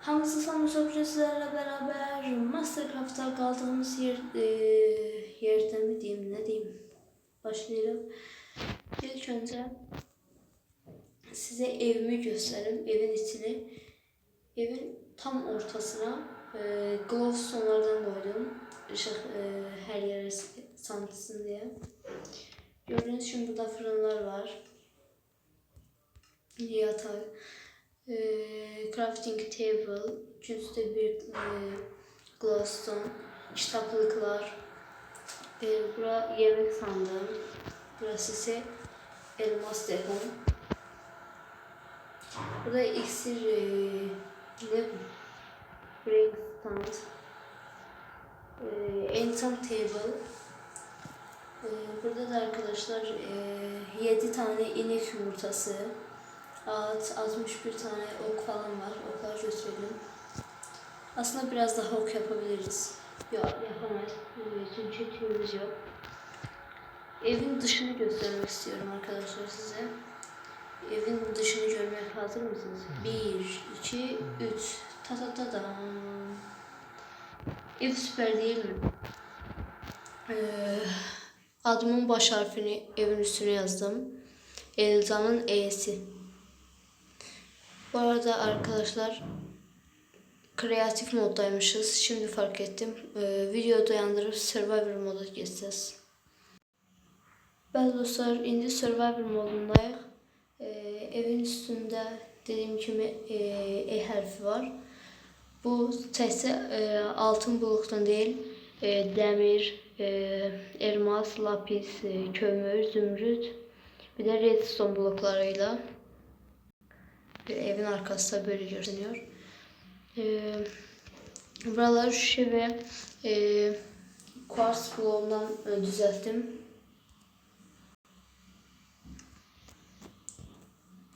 Hamısı Samsung sizlerle beraber Mastercraft'ta kaldığımız yer, e, yerde mi diyeyim ne diyeyim başlayalım. İlk önce size evimi göstereyim. Evin içini. Evin tam ortasına e, glowstone'lardan koydum. Işık e, her yere sansın diye. Gördüğünüz gibi burada fırınlar var. Yatak. E, crafting table. Üstünde bir e, glowstone. Kitaplıklar. E, bura yemek sandığı. Burası ise elmas depom. Burada iksir e, ne bu? Break stand. E, enchant table. E, burada da arkadaşlar e, 7 tane inek yumurtası. At, 61 tane ok falan var. Oklar gösterelim. Aslında biraz daha ok yapabiliriz. Yok yapamayız. Çünkü tüyümüz yok. Evin dışını göstermek istiyorum arkadaşlar size. Evin dışını görmeye hazır mısınız? Bir, iki, üç. Ta ta ta ta. Ev süper değil mi? Ee, adımın baş harfini evin üstüne yazdım. Elza'nın E'si. Bu arada arkadaşlar kreatif moddaymışız. Şimdi fark ettim. Ee, videoyu dayandırıp Survivor moda geçeceğiz. Ben dostlar indi Survivor modundayıq. Ee, evin üstünde dediğim kimi e, E harfi var. Bu təkcə e, altın blokdan değil, e, demir, e, elmas, lapis, e, kömür, zümrüt, bir de redstone bloklarıyla bir evin arkası da böyle görünüyor. E, buraları şişe ve e, kuars bloğundan e, düzelttim.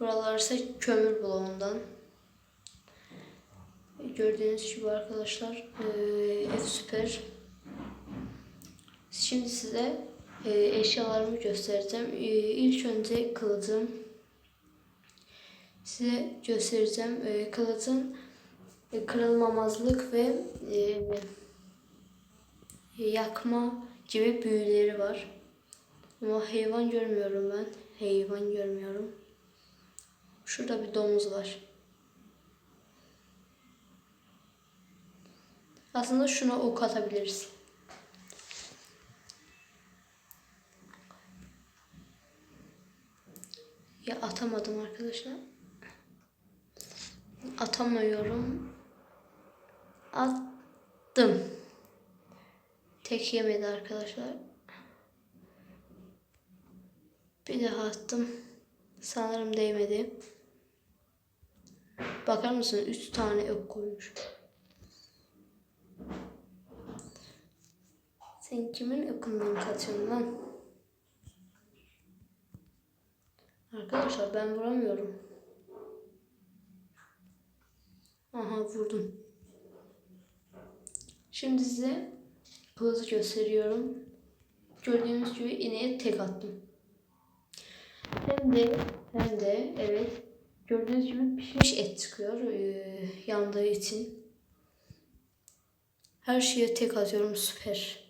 Buralar ise kömür bloğundan. Gördüğünüz gibi arkadaşlar eee, ev süper. Şimdi size eee, eşyalarımı göstereceğim. Eee, İlk önce kılıcım. Size göstereceğim. Eee, Kılıcın e, kırılmamazlık ve eee, yakma gibi büyüleri var. Ama hayvan görmüyorum ben. Hayvan görmüyorum. Şurada bir domuz var. Aslında şuna ok atabiliriz. Ya atamadım arkadaşlar. Atamıyorum. Attım. Tek yemedi arkadaşlar. Bir daha attım. Sanırım değmedi. Bakar mısın? Üç tane ok koymuş. Sen kimin okundan kaçıyorsun lan? Arkadaşlar ben vuramıyorum. Aha vurdum. Şimdi size kılıcı gösteriyorum. Gördüğünüz gibi ineğe tek attım. Hem de hem de evet gördüğünüz gibi pişmiş et çıkıyor ee, yandığı için. Her şeye tek atıyorum süper.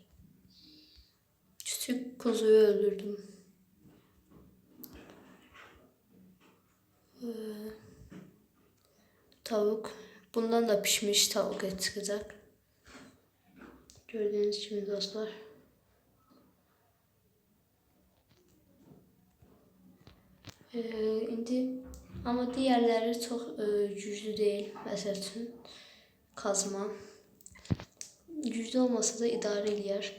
Küçük kuzuyu öldürdüm. Ee, tavuk. Bundan da pişmiş tavuk et çıkacak. Gördüğünüz gibi dostlar. Ee, indi ama diğerleri çok e, güçlü değil. Mesela kazma. Güçlü olmasa da idare ediyor.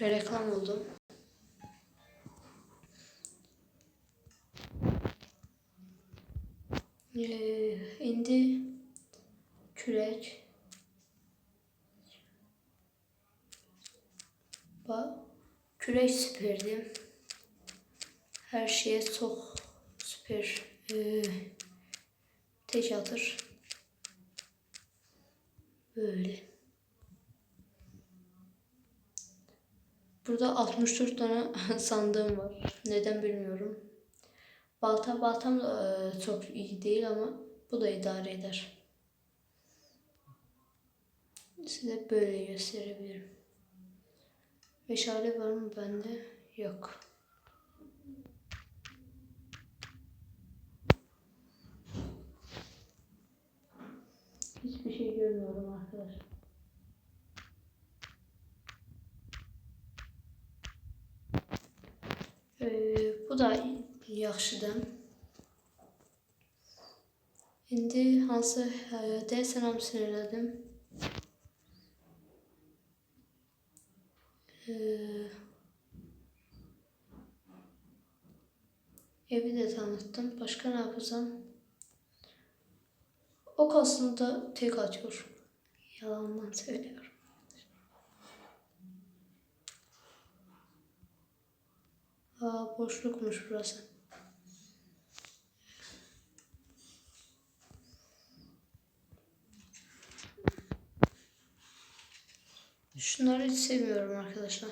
Reklam oldu. Ee, indi kürek. Bak kürek süperdi. Her şeye çok süper ee, tek atır. Böyle. Burada 64 tane sandığım var. Neden bilmiyorum. Balta baltam da e, çok iyi değil ama bu da idare eder. Size böyle gösterebilirim. Meşale var mı bende? Yok. Hiçbir şey görmüyorum arkadaşlar. Ee, bu da yaxşıdır. İndi hansı deyəsən hamısını elədim. Evi de tanıttım. Başka ne yapacağım? Ok aslında tek atıyor. Yalandan söylüyorum. Aa, boşlukmuş burası. Şunları hiç sevmiyorum arkadaşlar.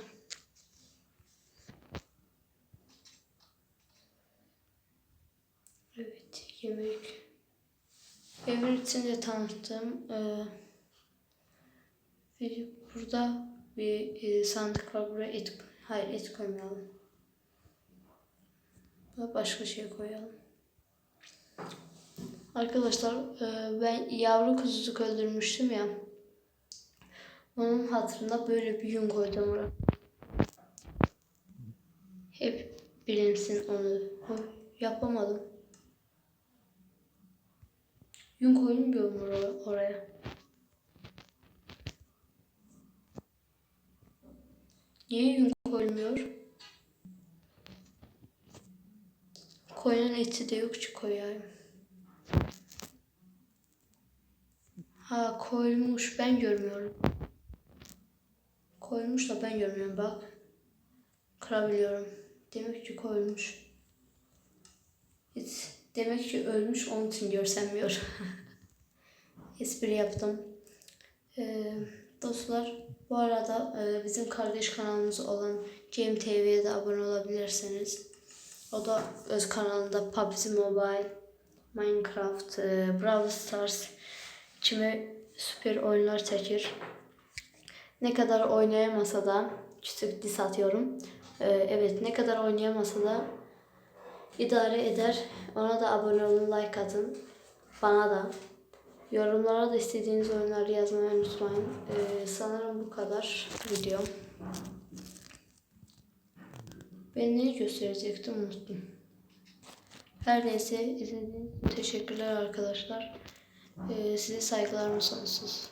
Evet, yemek. Evin içinde tanıttım. Ee, burada bir e, sandık var. Buraya et, hayır et koymayalım. Başka şey koyalım. Arkadaşlar e, ben yavru kuzucuk öldürmüştüm ya. Onun hatırına böyle bir yün koydum oraya. Hep bilinsin onu. Yapamadım. Yün koymuyorum oraya. Niye yün koymuyor? Koyunun eti de yok ki koyayım. Ha koymuş ben görmüyorum. Koymuş da ben görmüyorum bak. Kırabiliyorum. Demek ki koymuş. Hiç, demek ki ölmüş onun için görsenmiyor. Espri yaptım. Ee, dostlar bu arada e, bizim kardeş kanalımız olan Game TV'ye de abone olabilirsiniz. O da öz kanalında PUBG Mobile, Minecraft, e, Brawl Stars kimi süper oyunlar çekir. Ne kadar oynayamasa da küçük dis atıyorum. Ee, evet ne kadar oynayamasa da idare eder. Ona da abone olun, like atın. Bana da. Yorumlara da istediğiniz oyunları yazmayı unutmayın. Ee, sanırım bu kadar videom. Ben neyi gösterecektim unuttum. Her neyse izlediğiniz teşekkürler arkadaşlar. Ee, size saygılarım sonsuz.